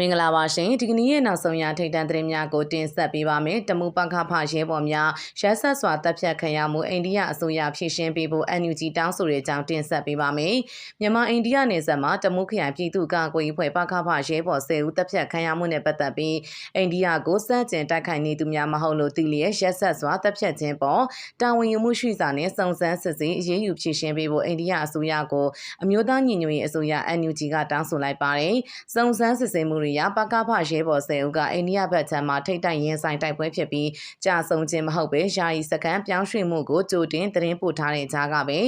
မင်္ဂလာပါရှင်ဒီကနေ့ရဲ့နောက်ဆုံးရထိတ်တန့်သတင်းများကိုတင်ဆက်ပေးပါမယ်တမူပခဖရဲဘော်များရက်ဆက်စွာတပ်ဖြတ်ခံရမှုအိန္ဒိယအစိုးရဖြည့်ရှင်းပေးဖို့ NUG တောင်းဆိုတဲ့အကြောင်းတင်ဆက်ပေးပါမယ်မြန်မာအိန္ဒိယနယ်စပ်မှာတမူခရိုင်ပြည်သူ့ကာကွယ်ရေးဖွဲ့ပခဖရဲဘော်10ဦးတပ်ဖြတ်ခံရမှုနဲ့ပတ်သက်ပြီးအိန္ဒိယကိုစန့်ကျင်တိုက်ခိုက်နေသူများမဟုတ်လို့သိလျက်ရက်ဆက်စွာတပ်ဖြတ်ခြင်းပေါ်တာဝန်ယူမှုရှိစာနဲ့စုံစမ်းစစ်ဆေးအရေးယူဖြည့်ရှင်းပေးဖို့အိန္ဒိယအစိုးရကိုအမျိုးသားညီညွတ်ရေးအစိုးရ NUG ကတောင်းဆိုလိုက်ပါတယ်စုံစမ်းစစ်ဆေးမှုတွေရပကဖရဲဘော်ဆယ်ဦးကအိန္ဒိယဘက်ခြမ်းမှာထိတ်တိုက်ရင်ဆိုင်တိုက်ပွဲဖြစ်ပြီးကြာဆုံးခြင်းမဟုတ်ပဲယာယီစကန်ပြောင်းရွှေ့မှုကိုကြိုတင်သတင်းပို့ထားတဲ့ကြားကပဲ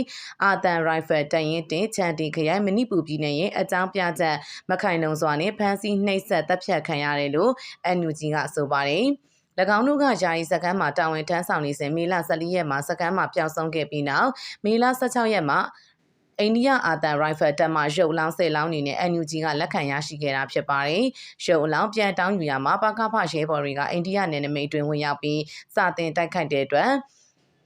အာတန်ရိုင်ဖယ်တရင်တင်ချန်တီခရိုင်မဏိပူပြည်နယ်ရဲ့အကြောင်းပြချက်မခိုင်နှုံစွာနဲ့ဖမ်းဆီးနှိပ်စက်တပ်ဖြတ်ခံရတယ်လို့ NUG ကဆိုပါတယ်၎င်းတို့ကယာယီစကမ်းမှာတာဝန်ထမ်းဆောင်နေစဉ်မေလ14ရက်မှာစကမ်းမှာပျောက်ဆုံးခဲ့ပြီးနောက်မေလ16ရက်မှာ အိန္ဒိယအာတန်ရိုင်ဖယ်တပ်မှရုပ်လောင်းဆယ်လောင်းနေနဲ့ NUG ကလက်ခံရရှိခဲ့တာဖြစ်ပါတယ်။ရုပ်လောင်းပြန်တောင်းယူရမှာပကဖရဲဘော်တွေကအိန္ဒိယနယ်နိမိတ်တွင်ဝင်ရောက်ပြီးစတင်တိုက်ခိုက်တဲ့အတွက်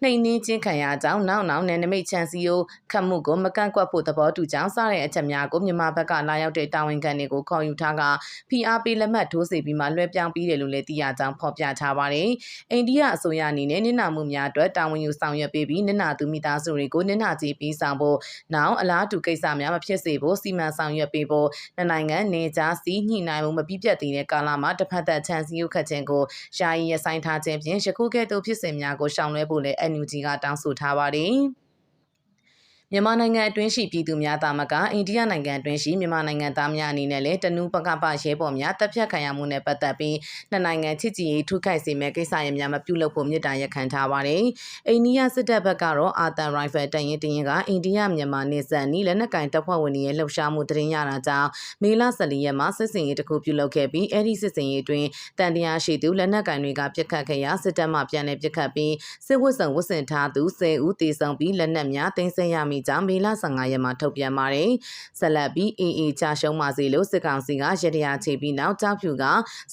နှိမ်နှင်းချင်းခံရကြောင်းနောက်နောက်နယ်နိမိတ်ချန်စီယိုခတ်မှုကိုမကန့်ကွက်ဖို့သဘောတူကြောင်းစတဲ့အချက်များကိုမြန်မာဘက်ကလာရောက်တဲ့တာဝန်ခံတွေကိုခေါ်ယူထားက PRP လက်မှတ်ထိုးစီပြီးမှလွှဲပြောင်းပြီးတယ်လို့လည်းသိရကြောင်းဖော်ပြထားပါတယ်။အိန္ဒိယအစိုးရအနေနဲ့နစ်နာမှုများအတွက်တာဝန်ယူဆောင်ရွက်ပေးပြီးနစ်နာသူမိသားစုတွေကိုနစ်နာကြေးပေးဆောင်ဖို့နောက်အလားတူကိစ္စများမဖြစ်စေဖို့စီမံဆောင်ရွက်ပေးဖို့နိုင်ငံနေကြားစီညှိနှိုင်းမှုမပြည့်ပြတ်သေးတဲ့ကာလမှာတစ်ဖက်သက်ချန်စီယိုခတ်ခြင်းကိုယာယီရဆိုင်ထားခြင်းဖြင့်ယခုကဲ့သို့ဖြစ်စဉ်များကိုရှောင်လွှဲဖို့လည်း NUG ကတောင်းဆိုထားပါတယ်။ မြန်မာနိုင်ငံအတွင်းရှိပြည်သူများသားမကအိန္ဒိယနိုင်ငံအတွင်းရှိမြန်မာနိုင်ငံသားများအနေနဲ့လည်းတနူးပကပရဲဘော်များတပ်ဖြတ်ခံရမှုနဲ့ပတ်သက်ပြီးနှစ်နိုင်ငံချစ်ကြည်ရေးထုခိုက်စေမဲ့ကိစ္စရပ်များမပြုလုပ်ဖို့မြစ်တာရက်ခံထားပါတယ်။အိန္ဒိယစစ်တပ်ဘက်ကတော့အာတန်ရိုင်ဖယ်တရင်တရင်ကအိန္ဒိယမြန်မာနေဆက်နီးလက်နက်ကင်တပ်ဖွဲ့ဝင်တွေရဲ့လှုပ်ရှားမှုတရင်ရတာကြောင့်မေလ14ရက်မှာစစ်စင်ရေးတစ်ခုပြုလုပ်ခဲ့ပြီးအဲ့ဒီစစ်စင်ရေးတွင်တန်တရားရှိသူလက်နက်ကင်တွေကပြစ်ခတ်ခဲ့ရာစစ်တပ်မှပြန်လည်ပြစ်ခတ်ပြီးစစ်ဝတ်စုံဝတ်ဆင်ထားသူ10ဦးတေဆုံးပြီးလက်နက်များတင်ဆက်ရမိကြောင်းမေလ15ရက်မှာထုတ်ပြန်ပါတယ်။ဆက်လက်ပြီး AA ချရှုံးပါစေလို့စစ်ကောင်စီကရတရာချေပြီးနောက်ကြောက်ဖြူက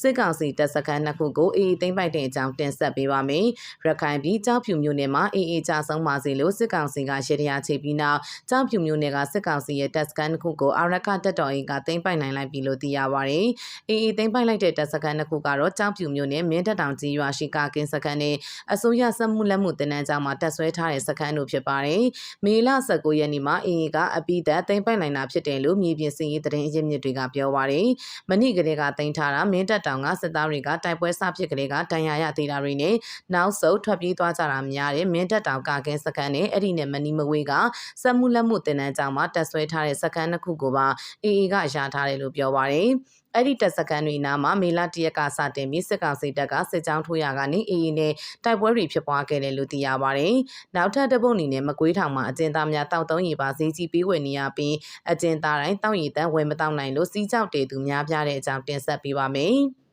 စစ်ကောင်စီတပ်စခန်းနှစ်ခုကို AA သိမ်းပိုက်တဲ့အကြောင်းတင်ဆက်ပေးပါမယ်။ရခိုင်ပြည်ကြောက်ဖြူမြို့နယ်မှာ AA ချဆုံးပါစေလို့စစ်ကောင်စီကရတရာချေပြီးနောက်ကြောက်ဖြူမြို့နယ်ကစစ်ကောင်စီရဲ့တပ်စခန်းနှစ်ခုကိုအာရကတပ်တော် AA ကသိမ်းပိုက်နိုင်လိုက်ပြီလို့သိရပါတယ်။ AA သိမ်းပိုက်လိုက်တဲ့တပ်စခန်းနှစ်ခုကတော့ကြောက်ဖြူမြို့နယ်မင်းတပ်တောင်ကြီးရွာရှိကကင်းစခန်းနဲ့အစိုးရစက်မှုလက်မှုတင်နန်းကျောင်းမှာတပ်ဆွဲထားတဲ့စခန်းတို့ဖြစ်ပါတယ်။မေလ19ရက်နေ့မှာ AA ကအပိသက်သိမ်းပိုက်နိုင်တာဖြစ်တယ်လို့မြေပြင်စင်ရေးသတင်းအရင်းမြစ်တွေကပြောပါရယ်။မနေ့ကလေးကသိမ်းထားတာမင်းတပ်တောင်ကစစ်သားတွေကတိုက်ပွဲစဖြစ်ကလေးကတန်ရာရသေးတာတွေနဲ့နောက်ဆုတ်ထွက်ပြေးသွားကြတာများတယ်မင်းတပ်တောင်ကကင်းစကန်နဲ့အဲ့ဒီနဲ့မနီမဝေးကစက်မှုလက်မှုတင်နန်းကျောင်းမှာတက်ဆွဲထားတဲ့စကန်တစ်ခုကိုပါ AA ကရထားတယ်လို့ပြောပါရယ်။ အဲ့ဒီတပ်စခန်းတွေနားမှာမေလတရက်ကစတင်ပြီးစစ်ကောင်စီတပ်ကစစ်ကြောင်းထိုးရကနေအေးနဲ့တိုက်ပွဲတွေဖြစ်ပွားခဲ့တယ်လို့သိရပါတယ်။နောက်ထပ်တပုတ်အနေနဲ့မကွေးထောင်မှာအကျဉ်းသားများတောက်သုံးရီပါဈေးကြီးပေးဝယ်နေရပြီးအကျဉ်းသားတိုင်းတောက်ရီတန်းဝယ်မတောက်နိုင်လို့စီးကြောက်တေသူများပြတဲ့အကြောင်းတင်ဆက်ပေးပါမယ်။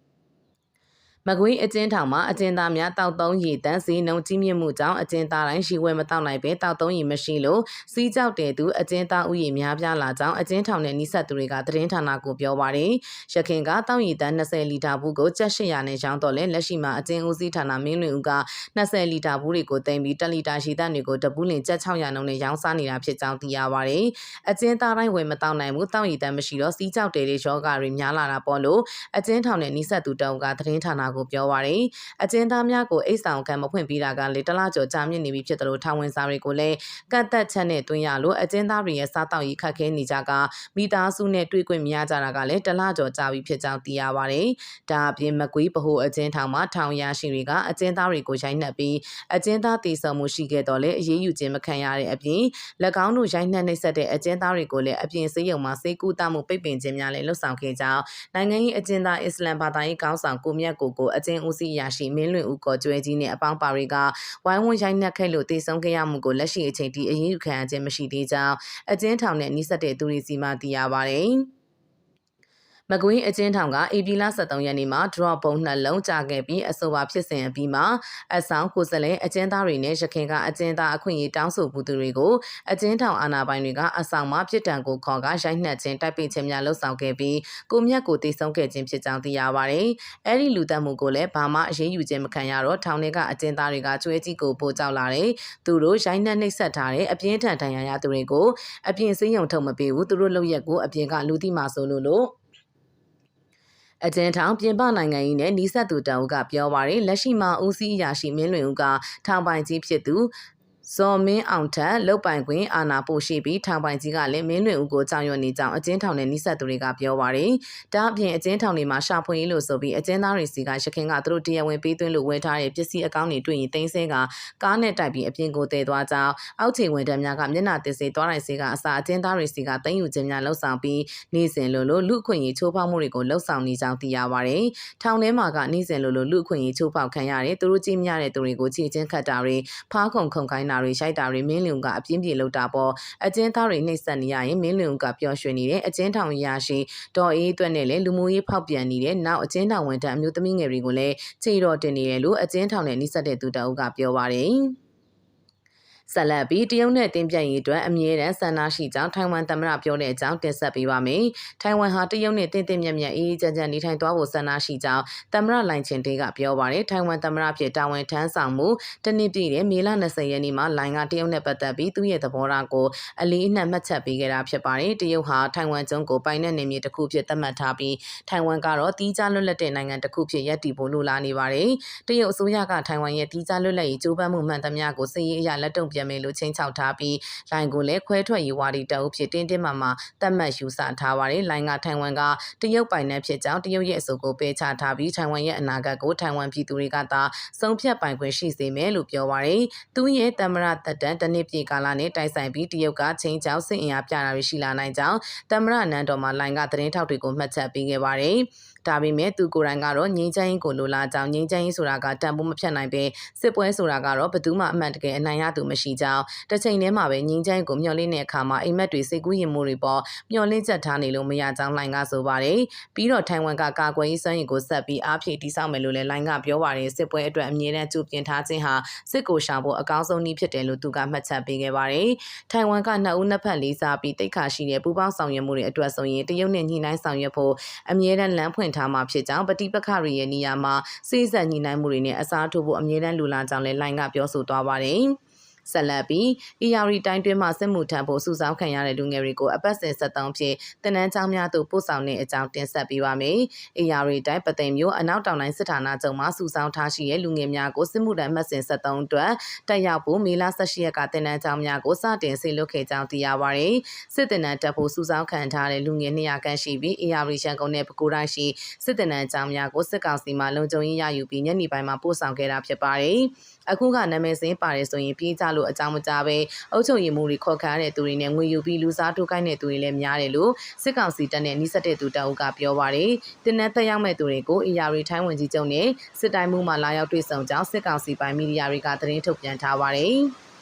မကွေးအကျဉ်းထောင်မှာအကျဉ်းသားများတောက်သုံးရည်တန်းစီနှုံကြီးမြင့်မှုကြောင့်အကျဉ်းသားတိုင်းရှိဝဲမတောက်နိုင်ပဲတောက်သုံးရည်မရှိလို့စီးကြောက်တဲ့သူအကျဉ်းသားဥယျာဉ်များပြားလာကြောင်းအကျဉ်းထောင်နဲ့နှိဆက်သူတွေကသတင်းဌာနကိုပြောပါတယ်။ရခင်ကတောက်ရည်တန်း20လီတာဘူးကိုကျပ်800နဲ့ရောင်းတော့လဲလက်ရှိမှာအကျဉ်းဦးစီးဌာနမင်းလွင်ဦးက20လီတာဘူးတွေကိုတင်ပြီး1လီတာရှိတဲ့တွေကိုတပူးလင်ကျပ်600နှုန်းနဲ့ရောင်းစားနေတာဖြစ်ကြောင်းသိရပါတယ်။အကျဉ်းသားတိုင်းဝယ်မတောက်နိုင်ဘူးတောက်ရည်တန်းမရှိတော့စီးကြောက်တဲ့တွေယောဂါတွေများလာတာပေါ့လို့အကျဉ်းထောင်နဲ့နှိဆက်သူတောင်ကသတင်းဌာနကိုပြောပါရယ်အကျဉ်းသားများကိုအိတ်ဆောင်ခံမဖွင့်ပေးတာကလေတလားကျော်ကြာမြင့်နေပြီဖြစ်တယ်လို့ထောင်ဝင်စာတွေကိုလည်းကတ်သက်ချက်နဲ့တွင်းရလို့အကျဉ်းသားတွေရဲ့စားတောက်ရေးခက်ခဲနေကြကမိသားစုနဲ့တွေ့ခွင့်မရကြတာကလည်းတလားကျော်ကြာပြီဖြစ်ကြောင်းသိရပါတယ်။ဒါအပြင်မကွေးဗဟိုအကျဉ်းထောင်မှာထောင်ရရှိတွေကအကျဉ်းသားတွေကိုရိုက်နှက်ပြီးအကျဉ်းသားတည်ဆုံမှုရှိခဲ့တော့လေအရေးယူခြင်းမခံရတဲ့အပြင်၎င်းတို့ရိုက်နှက်နှိပ်စက်တဲ့အကျဉ်းသားတွေကိုလည်းအပြင်စေးရုံမှာစေကူတာမှုပိတ်ပင်ခြင်းများလည်းလှုပ်ဆောင်ခဲ့ကြောင်းနိုင်ငံရေးအကျဉ်းသားအစ္စလမ်ဘာသာရေးကောင်းဆောင်ကိုမြတ်ကိုကိုအကျဉ်းဦးစီးရာရှိမင်းလွင်ဦးကောကျွဲကြီးနဲ့အပေါင်းပါတွေကဝိုင်းဝန်းရိုက်နှက်ခဲ့လို့တည်ဆုံခဲ့ရမှုကိုလက်ရှိအချိန်ထိအရေးယူခံရခြင်းမရှိသေးကြောင်းအကျဉ်းထောင်နဲ့နှိစက်တဲ့သူတွေစီမှသိရပါတယ်။ မကွေးအကျဉ်းထောင်ကဧပြီလ23ရက်နေ့မှာ drop ပုံနှလုံးကြာခဲ့ပြီးအဆိုပါဖြစ်စဉ်အပြီးမှာအဆောင်ကိုယ်စားလှယ်အကျဉ်းသားတွေနဲ့ရခင်ကအကျဉ်းသားအခွင့်အရေးတောင်းဆိုမှုသူတွေကိုအကျဉ်းထောင်အာဏာပိုင်တွေကအဆောင်မှာပြစ်ဒဏ်ကိုခေါ်ကရိုက်နှက်ခြင်းတိုက်ပိတ်ခြင်းများလှုပ်ဆောင်ခဲ့ပြီးကိုမြတ်ကိုတိစုံခဲ့ခြင်းဖြစ်ကြောင်းသိရပါတယ်။အဲဒီလူတက်မှုကိုလည်းဘာမှအရေးယူခြင်းမခံရတော့ထောင်ထဲကအကျဉ်းသားတွေကကျွဲကြီးကိုပို့ကြောက်လာတယ်။သူတို့ရိုက်နှက်နှိပ်စက်ထားတဲ့အပြင်းထန်ဒဏ်ရာရသူတွေကိုအပြင်စည်းရုံထုတ်မပေးဘူးသူတို့လုပ်ရက်ကိုအပြင်ကလူတိမာဆိုလို့လို့ အကျဉ်းထောင်ပြင်ပနိုင်ငံကြီးနဲ့နီးစပ်သူတအုပ်ကပြောပါရယ်လက်ရှိမှာဦးစီးအရာရှိမင်းလွင်ဦးကထောင်ပိုင်ကြီးဖြစ်သူ ဇော်မင်းအောင်ထက်လုတ်ပိုင်ခွင့်အာဏာပို့ရှိပြီးထောင်ပိုင်ကြီးကလည်းမင်းလွင်ဦးကိုကြောင်ရွံ့နေကြောင်းအကျဉ်းထောင်နဲ့နှိဆက်သူတွေကပြောပါရယ်။ဒါအပြင်အကျဉ်းထောင်တွေမှာရှာဖွေရေးလို့ဆိုပြီးအကျဉ်းသားတွေစီကရခင်ကသူတို့တရားဝင်ပေးသွင်းလို့ဝယ်ထားတဲ့ပစ္စည်းအကောင့်တွေတွေ့ရင်တင်းဆဲကကားနဲ့တိုက်ပြီးအပြင်ကိုတည်သွားကြောင်းအောက်ခြေဝန်ထမ်းများကမျက်နှာတစ်စေသွားတိုင်းစေကအစာအကျဉ်းသားတွေစီကတင်ယူခြင်းများလှုပ်ဆောင်ပြီးနေ့စဉ်လိုလိုလူအခွင့်အရေးချိုးဖောက်မှုတွေကိုလှုပ်ဆောင်နေကြောင်းသိရပါရယ်။ထောင်ထဲမှာကနေ့စဉ်လိုလိုလူအခွင့်အရေးချိုးဖောက်ခံရတယ်သူတို့ကြည့်မြတဲ့သူတွေကိုခြေချင်းခတ်တာတွေဖားခုံခုံခိုင်းတာတွေရိုက်တာတွေမင်းလျုံကအပြင်းပြေလောက်တာပေါ့အကျဉ်းသားတွေနှိပ်စက်နေရရင်မင်းလျုံကပျော်ရွှင်နေတယ်အကျဉ်းထောင်ရရှိဒေါ်အေးအတွက်နဲ့လည်းလူမှုရေးဖောက်ပြန်နေတဲ့နောက်အကျဉ်းထောင်ဝန်ထမ်းအမျိုးသမီးငယ်တွေကိုလည်းခြေတော်တင်နေတယ်လို့အကျဉ်းထောင်နဲ့နှိစက်တဲ့သူတအုပ်ကပြောပါတယ် ဆက်လက်ပြီးတရုတ်နဲ့တင်းပြတ်ရေးအတွက်အမြဲတမ်းဆန္ဒရှိကြောင်းထိုင်ဝမ်သမ္မတပြောတဲ့အကြောင်းတင်ဆက်ပေးပါမယ်။ထိုင်ဝမ်ဟာတရုတ်နဲ့တင်းတင်းမြတ်မြတ်အေးအေးချမ်းချမ်းနေထိုင်သွားဖို့ဆန္ဒရှိကြောင်းသမ္မတလိုင်ချင်တေးကပြောပါတယ်။ထိုင်ဝမ်သမ္မတဖြစ်တာဝန်ထမ်းဆောင်မှုတနည်းပြည့်တဲ့မေလ20ရက်နေ့မှာလိုင်ကတရုတ်နဲ့ပတ်သက်ပြီးသူ့ရဲ့သဘောထားကိုအလေးအနက်မှတ်ချက်ပေးခဲ့တာဖြစ်ပါတယ်။တရုတ်ဟာထိုင်ဝမ်ကျွန်းကိုပိုင်တဲ့နေမြေတစ်ခုဖြစ်သတ်မှတ်ထားပြီးထိုင်ဝမ်ကတော့တီးခြားလွတ်လပ်တဲ့နိုင်ငံတစ်ခုဖြစ်ရပ်တည်ဖို့လိုလားနေပါတယ်။တရုတ်အစိုးရကထိုင်ဝမ်ရဲ့တီးခြားလွတ်လပ်ရေးကြိုးပမ်းမှုမှန်သမျှကိုစစ်ရေးအရလက်တုံ့ပြန်မယ်လို့ချင်းချောက်ထားပြီးလိုင်ကိုလည်းခွဲထွက်ရေးဝါဒီတအုပ်ဖြစ်တင်းတင်းမာမာသတ်မှတ်ယူဆထားပါတယ်။လိုင်ကထိုင်ဝမ်ကတရုတ်ပိုင်နယ်ဖြစ်ကြောင်းတရုတ်ရဲ့အဆိုကိုပယ်ချထားပြီးထိုင်ဝမ်ရဲ့အနာဂတ်ကိုထိုင်ဝမ်ပြည်သူတွေကသာဆုံးဖြတ်ပိုင်ခွင့်ရှိစေမယ်လို့ပြောပါတယ်။သူရဲ့သမ္မတသက်တမ်းတစ်နှစ်ပြည့်ကာလနဲ့တိုက်ဆိုင်ပြီးတရုတ်ကချင်းချောက်စစ်အင်အားပြတာတွေရှိလာနိုင်ကြောင်းသမ္မတနန်းတော်မှာလိုင်ကသတင်းထောက်တွေကိုမှတ်ချက်ပေးခဲ့ပါတယ်။ ဒါပေမဲ့သူကိုယ်တိုင်ကတော့ငြိမ်းချမ်းရေးကိုလိုလားကြောင်းငြိမ်းချမ်းရေးဆိုတာကတန်ဖိုးမဖြတ်နိုင်ပဲစစ်ပွဲဆိုတာကတော့ဘယ်သူမှအမှန်တကယ်အနိုင်ရသူမရှိကြောင်းတစ်ချိန်တည်းမှာပဲငြိမ်းချမ်းရေးကိုမျှော်လင့်တဲ့အခါမှာအိမ်မက်တွေစိတ်ကူးရင်မှုတွေပေါ်မျှော်လင့်ချက်ထားနေလို့မရကြောင်းလိုင်ကဆိုပါတယ်ပြီးတော့ထိုင်ဝမ်ကကာကွယ်ရေးစွမ်းရည်ကိုဆက်ပြီးအားဖြည့်တည်ဆောက်မယ်လို့လည်းလိုင်ကပြောပါတယ်စစ်ပွဲအတွက်အမြဲတမ်းကြိုးပြင်ထားခြင်းဟာစစ်ကိုရှောင်ဖို့အကောင်းဆုံးနည်းဖြစ်တယ်လို့သူကမှတ်ချက်ပေးခဲ့ပါတယ်ထိုင်ဝမ်ကနှစ်ဦးနှစ်ဖက်လေးစားပြီးတိတ်ခါရှိတဲ့ပူးပေါင်းဆောင်ရွက်မှုတွေအတွက်ဆိုရင်တရုတ်နဲ့ညှိနှိုင်းဆောင်ရွက်ဖို့အမြဲတမ်းလမ်းဖွင့်ထားမှာဖြစ်ကြောင်းပဋိပက္ခတွေရဲ့နေရာမှာစိစက်ညှိနှိုင်းမှုတွေနဲ့အစားထိုးဖို့အမြဲတမ်းလူလာကြောင်းလည်းလိုင်ကပြောဆိုသွားပါတယ်။ ဆက်လက်ပြီး ERD တိုင်းတွင်းမှာစစ်မှုထမ်းဖို့စုဆောင်းခံရတဲ့လူငယ်တွေကိုအပတ်စဉ်73ဖြင့်တင်နန်းချောင်းများသို့ပို့ဆောင်တဲ့အကြောင်းတင်ဆက်ပေးပါမယ်။ ERD တိုင်းပသိမ်မျိုးအနောက်တောင်တိုင်းစစ်ဌာနချုပ်မှစုဆောင်းထားရှိတဲ့လူငယ်များကိုစစ်မှုထမ်းမှတ်စဉ်73အတွက်တက်ရောက်ဖို့မေလ18ရက်ကတင်နန်းချောင်းများကိုစတင်ဆေလွတ်ခဲ့ကြောင်းသိရပါဗျ။စစ်တင်နန်းတက်ဖို့စုဆောင်းခံထားတဲ့လူငယ်200ခန့်ရှိပြီး ERD ရန်ကုန်နဲ့ပဲခူးတိုင်းရှိစစ်တင်နန်းချောင်းများကိုစစ်ကောင်စီမှလုံခြုံရေးရယူပြီးညနေပိုင်းမှာပို့ဆောင်ခဲ့တာဖြစ်ပါတယ်။အခုကနာမည်စင်းပါတယ်ဆိုရင်ပြေးကြလို့အကြောင်းမကြားပဲအုပ်ချုပ်ရေးမှုတွေခေါ်ခါရတဲ့သူတွေနဲ့ငွေယူပြီးလူစားထိုးခိုင်းတဲ့သူတွေလည်းများတယ်လို့စစ်ကောင်စီတပ်နဲ့နှိစက်တဲ့သူတအုပ်ကပြောပါတယ်။တင်းနဲ့တက်ရောက်မဲ့သူတွေကိုအရာရီထိုင်းဝင်ကြီးချုပ်နဲ့စစ်တိုင်းမှုမှလာရောက်တွေ့ဆုံကြောင်းစစ်ကောင်စီပိုင်းမီဒီယာတွေကသတင်းထုတ်ပြန်ထားပါတယ်။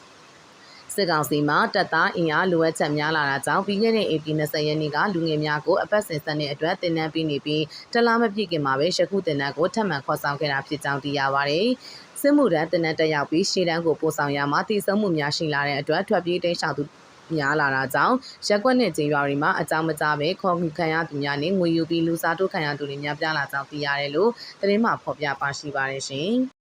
စစ်ကောင်စီမှတပ်သားအင်အားလိုအပ်ချက်များလာတာကြောင့်ပြီးခဲ့တဲ့ AP 20ရက်နေ့ကလူငယ်များကိုအပတ်စဉ်ဆက်တဲ့အတွက်တင်နန်းပြီးနေပြီးတလားမပြည့်ခင်မှာပဲရှခုတင်နန်းကိုထပ်မံခေါ်ဆောင်ခဲ့တာဖြစ်ကြောင်းသိရပါဗျ။စစ်မှုထမ်းတင်နန်းတက်ရောက်ပြီးရှေ့တန်းကိုပို့ဆောင်ရမှာတည်ဆုံမှုများရှိလာတဲ့အတွက်ထွက်ပြေးတိမ်းရှောင်သူများလာတာကြောင့်ရက်ကွက်နဲ့ကျေးရွာတွေမှာအကြောင်းမကြားပဲခေါ်မှုခံရသူများနဲ့ငွေယူပြီးလူစားထိုးခံရသူတွေများပြားလာကြောင်းသိရတယ်လို့သတင်းမှဖော်ပြပါရှိပါတယ်ရှင်။